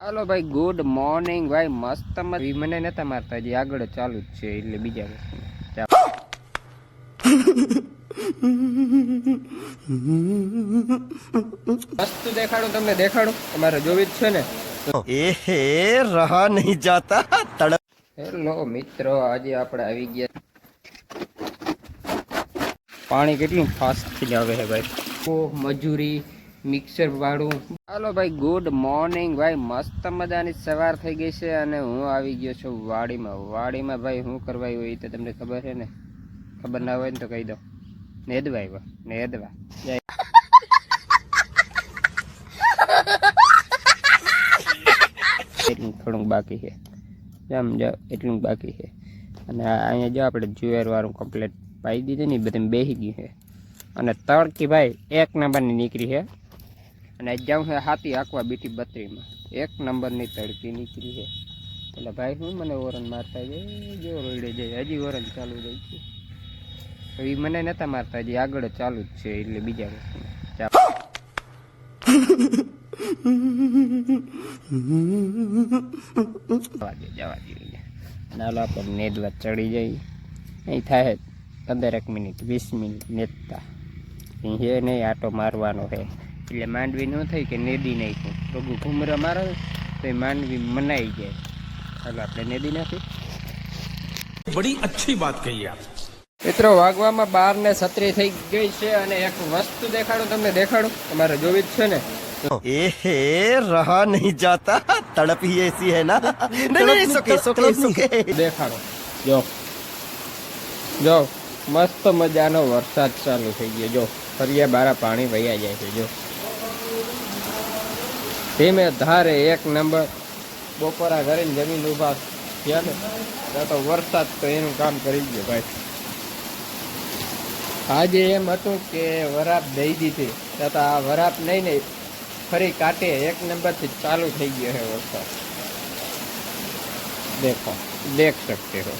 હાલો ભાઈ good morning ભાઈ મસ્ત મને નતા મારતા હજી આગળ ચાલુ જ છે એટલે બીજા વસ્તુ દેખાડું તમને દેખાડું? તમારે જોવી જ છે ને. એ હે રહા નહીં જાતા તડપ હેલો મિત્રો આજે આપણે આવી ગયા પાણી કેટલું ફાસ્ટ થઈ આવે છે ભાઈ. મજૂરી મિક્સર વાળું. હાલો ભાઈ ગુડ મોર્નિંગ ભાઈ. મસ્ત મજાની સવાર થઈ ગઈ છે અને હું આવી ગયો છું વાડીમાં. વાડીમાં ભાઈ હું કરવા આવ્યો એ તો તમને ખબર છે ને? ખબર ના હોય ને તો કહી દો નેદવા નેદવા. એટલું થોડુંક બાકી છે. સમજો એટલું બાકી છે. અને અહીંયા જો આપણે જુએર વાળું કમ્પ્લેટ પાઈ દીધું ને બધું બેસી ગયું છે. અને તડકી ભાઈ એક નંબરની નીકળી છે. અને જાઉં છે હાથી આંકવા બીટી બત્રીમાં. એક નંબરની તડકી નીકળી છે એટલે ભાઈ શું મને ઓરન મારતા છે જો રોડે જાય. હજી ઓરન ચાલુ રહી છે. એ મને નતા મારતા હજી આગળ ચાલુ જ છે એટલે બીજા જવા દે જવા દે નાલો આપણે નેદવા ચડી જઈ અહીં થાય પંદરેક મિનિટ, વીસ મિનિટ નેતતા છે નહીં, આટો મારવાનો છે એટલે માંડવી ન થઈ કે નેદી નાખ્યું પગું ઘૂમરો મારો તો એ માંડવી મનાઈ જાય. ચાલો આપણે નેદી નાખી. બડી અચ્છી વાત કહી આપ. મિત્રો વાગવામાં બાર ને છત્રી થઈ ગઈ છે અને એક વસ્તુ દેખાડું તમને દેખાડું. તમારે જોવી જ છે ને. એહે રહા નહીં જાતા. તડપ એસી હે ના. નહીં સુકે સુકે સુકે. દેખાડો. જો. જો મસ્ત મજાનો વરસાદ ચાલુ થઈ ગયો. જો ફરિયા બારા પાણી વહ્યા જાય છે. જો. ધીમે ધારે એક નંબર બપોરા કરીને જમીન ઊભા થયા ને, ત્યાં તો વરસાદ તો એનું કામ કરી ગયો ભાઈ. આજે એમ હતું કે વરાપ દઈ દીધી, ત્યાં આ વરાપ નહીં નહીં ફરી કાંટે એક નંબરથી ચાલુ થઈ ગયો છે વરસાદ. દેખો, દેખ શકતે હો.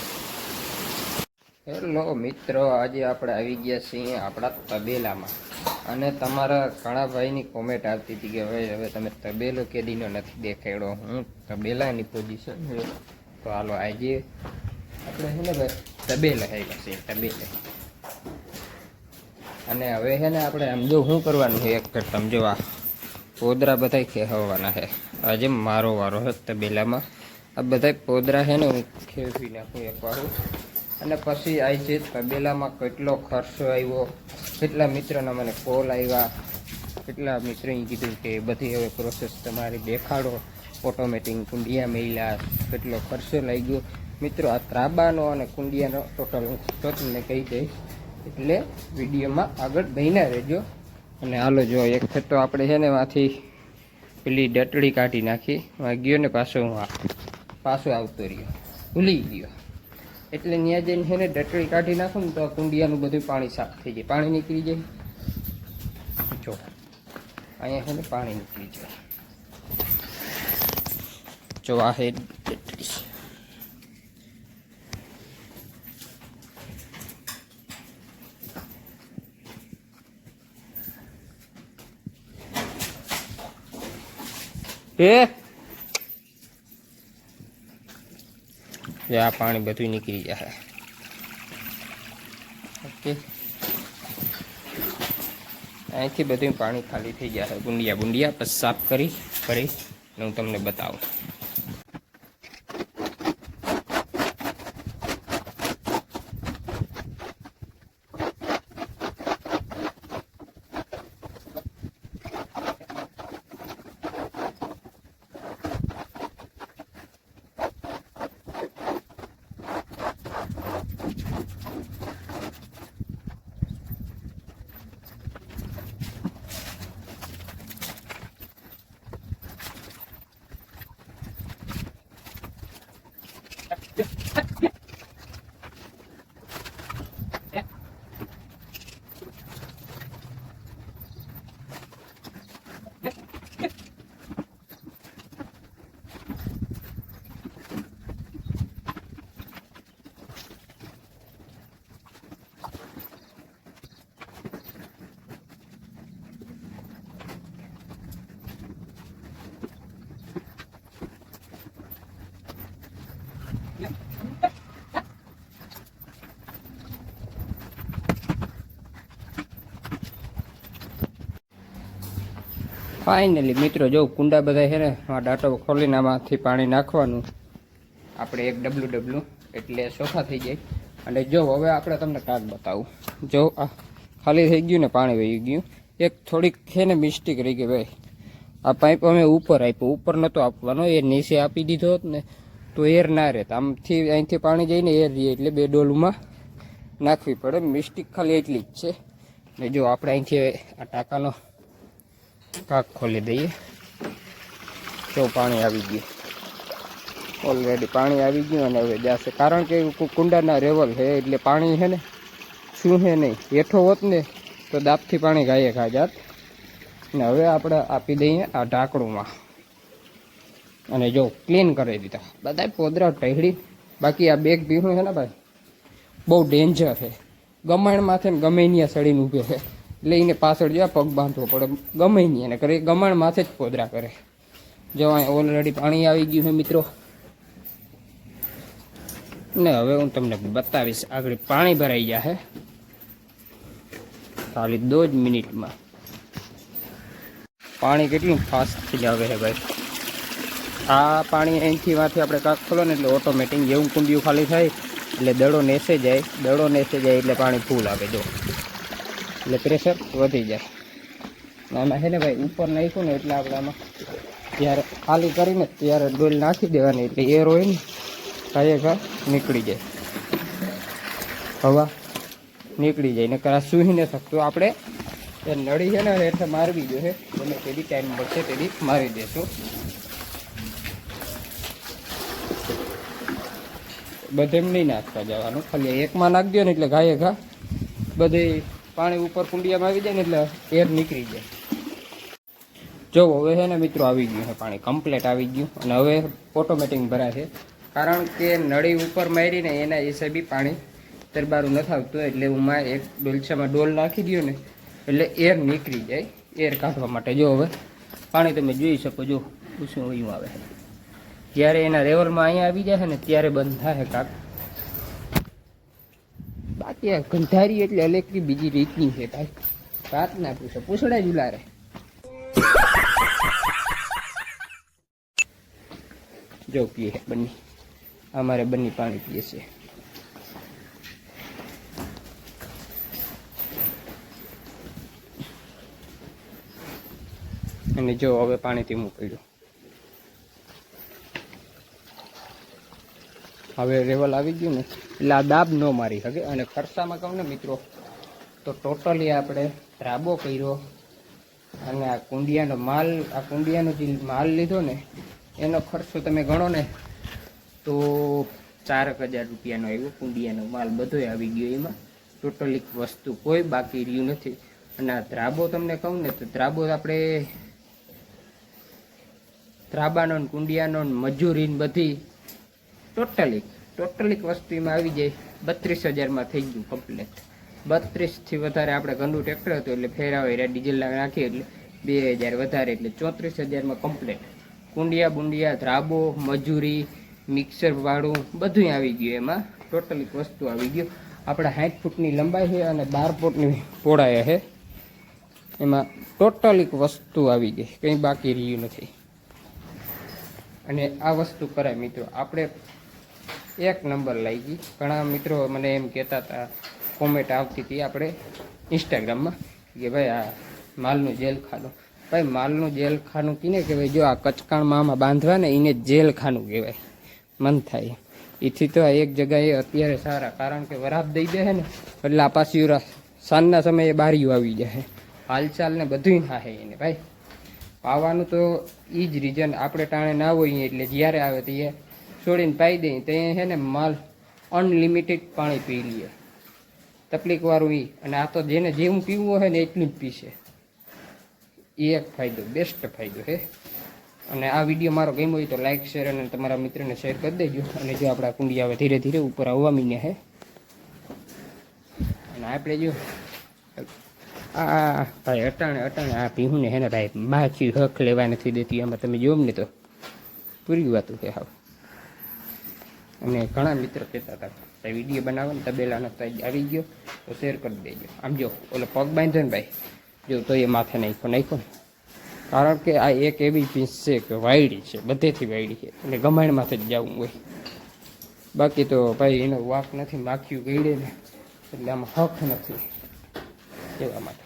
હેલો મિત્રો, આજે આપણે આવી ગયા છીએ આપણા તબેલામાં. અને તમારા ઘણા ભાઈની કોમેન્ટ આવતી હતી કે હવે હવે તમે તબેલો કેદીનો નથી દેખાડ્યો હું તબેલાની પોઝિશન તો હાલો, આજે આપણે છે ને ભાઈ તબેલા હે છે તબેલે. અને હવે છે ને આપણે આમ જો શું કરવાનું છે, એક સમજો આ પોદરા બધા ખેહવાના છે. આજે મારો વારો છે તબેલામાં. આ બધા પોદરા છે ને હું ખેવી નાખું એક વાર. અને પછી આવી છે તબેલામાં કેટલો ખર્ચો આવ્યો કેટલા મિત્રોના મને કોલ આવ્યા, કેટલા મિત્રોએ કીધું કે બધી હવે પ્રોસેસ તમારી દેખાડો. ઓટોમેટિક કુંડિયા મેળ્યા, કેટલો ખર્ચો લાગ્યો. મિત્રો, આ ત્રાબાનો અને કુંડિયાનો ટોટલ હું તમને કહી દઈશ. એટલે વિડીયોમાં આગળ બહીને રહેજો. અને હાલો, જો એક તો આપણે છે ને માંથી પેલી ડટડી કાઢી નાખી. ગયો ને પાછો હું પાછો આવતો રહ્યો. ભૂલી ગયો. એટલે ત્યાં જઈને છે ને ડટળી કાઢી નાખું ને તો કુંડિયાનું બધું પાણી સાફ થઈ જાય. પાણી નીકળી જાય. જો, અહીંયા છે ને પાણી નીકળી જાય. જો, આ છે ડટડી એ આ પાણી બધું નીકળી જશે. ઓકે. અહીંથી બધું પાણી ખાલી થઈ જશે. ગુંડિયા ગુંડિયા પછી સાફ કરી, ફરી હું તમને બતાવું. ફાઇનલી મિત્રો, જો કુંડા બધા છે ને, આ ડાટો ખોલીને આમાંથી પાણી નાખવાનું. આપણે એક ડબલું ડબલું એટલે ચોખા થઈ જાય. અને જો હવે આપણે તમને કાક બતાવું. જો આ ખાલી થઈ ગયું ને, પાણી વહી ગયું. એક થોડીક છે ને, મિસ્ટેક રહી ગઈ ભાઈ. આ પાઇપ અમે ઉપર આપ્યો. ઉપર નહોતો આપવાનો, એ નીચે આપી દીધો હોત ને, તો એર ના રહેત આમથી અહીંથી પાણી જઈને એર રહીએ એટલે બે ડોલમાં નાખવી પડે. મિસ્ટેક ખાલી એટલી જ છે. ને જો આપણે અહીંથી આ ટાંકાનો કાક ખોલી દઈએ. તો પાણી આવી ગયું. ઓલરેડી પાણી આવી ગયું અને હવે જશે. કારણ કે કુંડાના રેવલ છે, એટલે પાણી છે ને, શું છે નહીં. હેઠો હોત ને, તો દાબથી પાણી ગાયે ખા જાત ને હવે આપણે આપી દઈએ આ ઢાંકણુંમાં. અને જો ક્લીન કરી દીધા. બધા પોદરા ટેહડી બાકી આ બેગ ભીણું છે ને ભાઈ? બહુ ડેન્જર છે. ગમાણ માથે ગમે ત્યાં સડીને ઊભે છે. એને પાછળ જ્યાં પગ બાંધવો પડે. ગમે નહીં એને કરે. ગમાણ માથે જ પોદરા કરે. જો અહીં ઓલરેડી પાણી આવી ગયું છે મિત્રો. ને હવે હું તમને બતાવીશ આગળ પાણી ભરાઈ જશે ખાલી દો જ મિનિટમાં. પાણી કેટલું ફાસ્ટથી જ આવે છે ભાઈ. આ પાણી અહીંથી માંથી આપણે કાંક ખોલો ને એટલે ઓટોમેટિક જેવું કુંડિયું ખાલી થાય. એટલે દડો નેસે જાય. દડો નેસે જાય એટલે પાણી ફૂલ આવે, જો. એટલે પ્રેશર વધી જાય એમાં છે ને ભાઈ, ઉપર નાખ્યું ને એટલે આપણે આમાં જ્યારે ખાલી કરીને ત્યારે ડોલ નાખી દેવાની, એટલે એર હોય ને ઘા નીકળી જાય. હવા નીકળી જાય, નકર આ સૂહી ન શકતું. આપણે એ નળી છે ને એટલે મારવી જોઈએ. બને તેની ટાઈમ મળશે તેની મારી દેશું. બધે નહીં નાખતા જવાનું. ખાલી એકમાં નાખ દો ને એટલે ઘાયે ઘા બધે પાણી ઉપર કુંડિયામાં આવી જાય ને એટલે એર નીકળી જાય. જો હવે છે ને મિત્રો આવી ગયું છે પાણી કમ્પ્લેટ આવી ગયું અને હવે ઓટોમેટિક ભરાય છે. કારણ કે નળી ઉપર મારીને એના હિસાબે પાણી તરબારું નથી આવતું, એટલે હું માં એક ડોલછામાં ડોલ નાખી દઉં ને, એટલે એર નીકળી જાય, એર કાઢવા માટે. જો હવે પાણી તમે જોઈ શકો જો શું વયું આવે છે. જ્યારે એના લેવલમાં અહીંયા આવી જાય છે ને, ત્યારે બંધ થાય કાક. આ ગંધારી એટલે અલેકરી બીજી રીતની છે ભાઈ. વાત ના પૂછો પૂછડે જુલા રે જો પીએ બંને. અમારે બંને પાણી પીએ છે. અને જો હવે પાણીથી મૂક્યું હવે લેવલ આવી ગયું ને, એટલે આ દાબ ન મારી શકે અને ખર્ચામાં કહું ને મિત્રો, તો ટોટલી આપણે રાબો કર્યો. અને આ કુંડિયાનો માલ, આ કુંડિયાનો જે માલ લીધો ને, એનો ખર્ચો તમે ગણો ને, તો ચારક હજાર રૂપિયાનો આવ્યો. કુંડિયાનો માલ બધોય આવી ગયો એમાં. ટોટલી વસ્તુ કોઈ બાકી રહ્યું નથી. અને આ ધ્રાબો તમને કહું ને, તો ધ્રાબો આપણે ધ્રાબાનો કુંડિયાનો મજૂરી બધી ટોટલી ટોટલી વસ્તુ એમાં આવી જાય. બત્રીસ હજારમાં થઈ ગયું કમ્પ્લેટ બત્રીસથી વધારે આપણે ગંદુ ટ્રેક્ટર હતું એટલે ફેરાવે રહ્યા. ડીઝલ નાખીએ એટલે બે હજાર વધારે એટલે ચોત્રીસ હજારમાં કમ્પ્લેટ કુંડિયા બુંડિયા, ધ્રાબો, મજૂરી મિક્સર વાળું બધું આવી ગયું. એમાં ટોટલી વસ્તુ આવી ગયું. આપણા સાઠ ફૂટની લંબાઈ છે અને બાર ફૂટની પહોળાઈ છે. એમાં ટોટલી વસ્તુ આવી ગઈ. કંઈ બાકી રહ્યું નથી. અને આ વસ્તુ કરાય મિત્રો. આપણે એક નંબર લાગી ઘણા મિત્રો મને એમ કહેતા હતા કોમેન્ટ આવતી હતી આપણે ઇન્સ્ટાગ્રામમાં કે ભાઈ આ માલનું જેલખાનું. ભાઈ, માલનું જેલખાનું કીને કહેવાય, જો આ કચકાણમાં આમાં બાંધવા ને એને જેલખાનું કહેવાય. મન થાય. એથી તો આ એક જગાએ અત્યારે સારા, કારણ કે વરાપ દઈ દે ને, એટલે આ સાંજના સમયે બારીઓ આવી જાય હાલચાલ ને બધું થાય એને, ભાઈ. પાવાનું તો એ જ રીઝન આપણે ટાણે ના હોઈએ, એટલે જ્યારે આવે તો છોડીને પાઈ દઈએ તો એ છે ને માલ અનલિમિટેડ પાણી પી લઈએ તકલીફવાળું એ અને આ તો જેને જેવું પીવું હોય ને એટલું જ પીશે. એ એક ફાયદો બેસ્ટ ફાયદો છે અને આ વીડિયો મારો ગમ્યો હોય તો લાઇક શેર અને તમારા મિત્રને શેર કરી દેજો. અને જો આપણા કુંડી આવે ધીરે ધીરે ઉપર આવવા મીને છે અને આપણે જો, આ ભાઈ અટાણે અટાણે આ પીવું ને હે ને ભાઈ માછી હક લેવા નથી દેતી. એમાં તમે જોમ ને તો પૂરી વાતું છે હાવ અને ઘણા મિત્રો કહેતા હતા ભાઈ વીડિયો બનાવો ને તબેલાનો સાઈજ આવી ગયો, તો શેર કરી દેજો. આમ જો, ઓલો પગ બાંધ્યો ને ભાઈ, જો તો એ માથે નાખ્યો નાખ્યો ને. કારણ કે આ એક એવી પીસ છે કે વાયડી છે, બધેથી વાયડી છે. એટલે ગમાણમાંથી જ જવું હોય. બાકી તો ભાઈ એનો વાક નથી માખ્યું ગઈડે ને. એટલે આમાં હક નથી, કહેવા માટે.